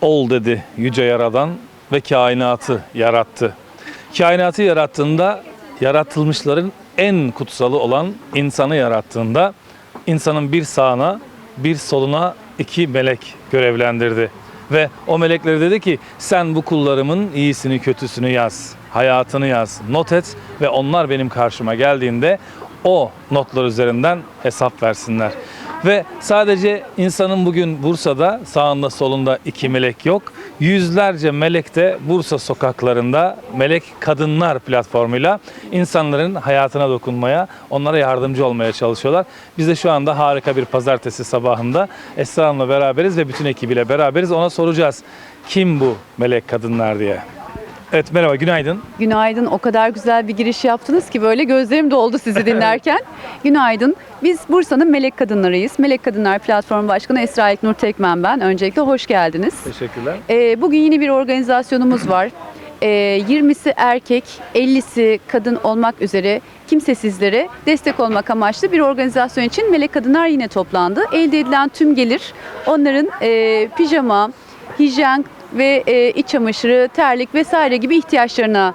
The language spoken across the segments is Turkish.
ol dedi yüce yaradan ve kainatı yarattı. Kainatı yarattığında yaratılmışların en kutsalı olan insanı yarattığında insanın bir sağına bir soluna iki melek görevlendirdi. Ve o melekleri dedi ki sen bu kullarımın iyisini kötüsünü yaz, hayatını yaz, not et ve onlar benim karşıma geldiğinde o notlar üzerinden hesap versinler. Ve sadece insanın bugün Bursa'da sağında solunda iki melek yok. Yüzlerce melek de Bursa sokaklarında Melek Kadınlar platformuyla insanların hayatına dokunmaya, onlara yardımcı olmaya çalışıyorlar. Biz de şu anda harika bir pazartesi sabahında Esra Hanım'la beraberiz ve bütün ekibiyle beraberiz. Ona soracağız kim bu Melek Kadınlar diye. Evet merhaba günaydın. Günaydın. O kadar güzel bir giriş yaptınız ki böyle gözlerim doldu sizi dinlerken. Günaydın. Biz Bursa'nın Melek Kadınlarıyız. Melek Kadınlar Platformu Başkanı Esra İlknur Tekmen ben. Öncelikle hoş geldiniz. Teşekkürler. Ee, bugün yine bir organizasyonumuz var. Ee, 20'si erkek, 50'si kadın olmak üzere kimsesizlere destek olmak amaçlı bir organizasyon için Melek Kadınlar yine toplandı. Elde edilen tüm gelir onların e, pijama, hijyen ve e, iç çamaşırı, terlik vesaire gibi ihtiyaçlarına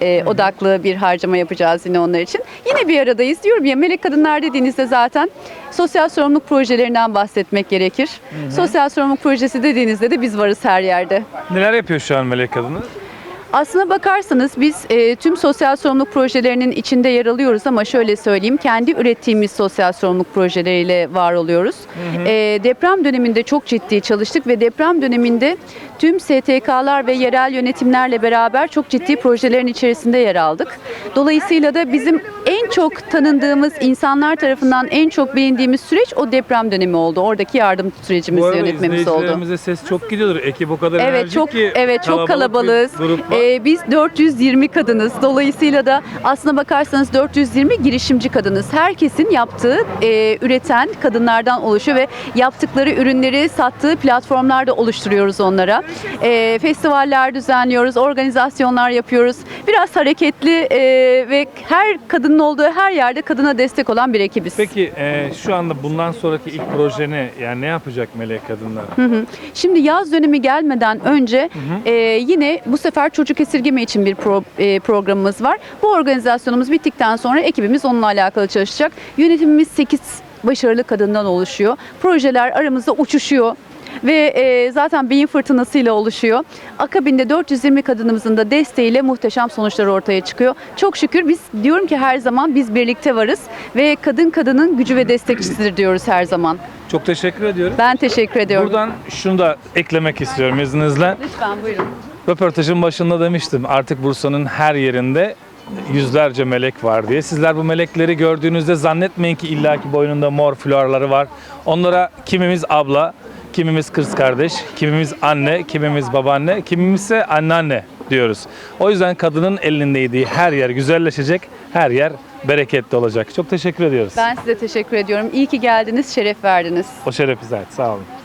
e, odaklı bir harcama yapacağız yine onlar için. Yine bir aradayız. Diyorum ya Melek Kadınlar dediğinizde zaten sosyal sorumluluk projelerinden bahsetmek gerekir. Sosyal sorumluluk projesi dediğinizde de biz varız her yerde. Neler yapıyor şu an Melek Kadınlar? Aslına bakarsanız biz e, tüm sosyal sorumluluk projelerinin içinde yer alıyoruz ama şöyle söyleyeyim kendi ürettiğimiz sosyal sorumluluk projeleriyle var oluyoruz. E, deprem döneminde çok ciddi çalıştık ve deprem döneminde tüm STK'lar ve yerel yönetimlerle beraber çok ciddi projelerin içerisinde yer aldık. Dolayısıyla da bizim en çok tanındığımız insanlar tarafından en çok beğendiğimiz süreç o deprem dönemi oldu. Oradaki yardım sürecimizi Bu arada yönetmemiz oldu. izleyicilerimize ses çok gidiyordur. Ekip o kadar Evet enerjik çok ki evet çok kalabalığız. Ee, biz 420 kadınız. Dolayısıyla da aslına bakarsanız 420 girişimci kadınız. Herkesin yaptığı, e, üreten kadınlardan oluşuyor ve yaptıkları ürünleri sattığı platformlarda oluşturuyoruz onlara. E, festivaller düzenliyoruz, organizasyonlar yapıyoruz. Biraz hareketli e, ve her kadının olduğu her yerde kadına destek olan bir ekibiz. Peki e, şu anda bundan sonraki ilk projeni yani ne yapacak Melek Kadınlar? Hı hı. Şimdi yaz dönemi gelmeden önce e, yine bu sefer çocuk esirgeme için bir pro- e, programımız var. Bu organizasyonumuz bittikten sonra ekibimiz onunla alakalı çalışacak. Yönetimimiz 8 başarılı kadından oluşuyor. Projeler aramızda uçuşuyor ve e, zaten beyin fırtınasıyla oluşuyor. Akabinde 420 kadınımızın da desteğiyle muhteşem sonuçlar ortaya çıkıyor. Çok şükür biz diyorum ki her zaman biz birlikte varız ve kadın kadının gücü ve destekçisidir diyoruz her zaman. Çok teşekkür ediyorum. Ben teşekkür ediyorum. Buradan şunu da eklemek istiyorum izninizle. Lütfen buyurun. Röportajın başında demiştim artık Bursa'nın her yerinde yüzlerce melek var diye. Sizler bu melekleri gördüğünüzde zannetmeyin ki illaki boynunda mor florları var. Onlara kimimiz abla, kimimiz kız kardeş, kimimiz anne, kimimiz babaanne, kimimiz ise anneanne diyoruz. O yüzden kadının elindeydiği her yer güzelleşecek, her yer bereketli olacak. Çok teşekkür ediyoruz. Ben size teşekkür ediyorum. İyi ki geldiniz, şeref verdiniz. O şeref bize ait. Sağ olun.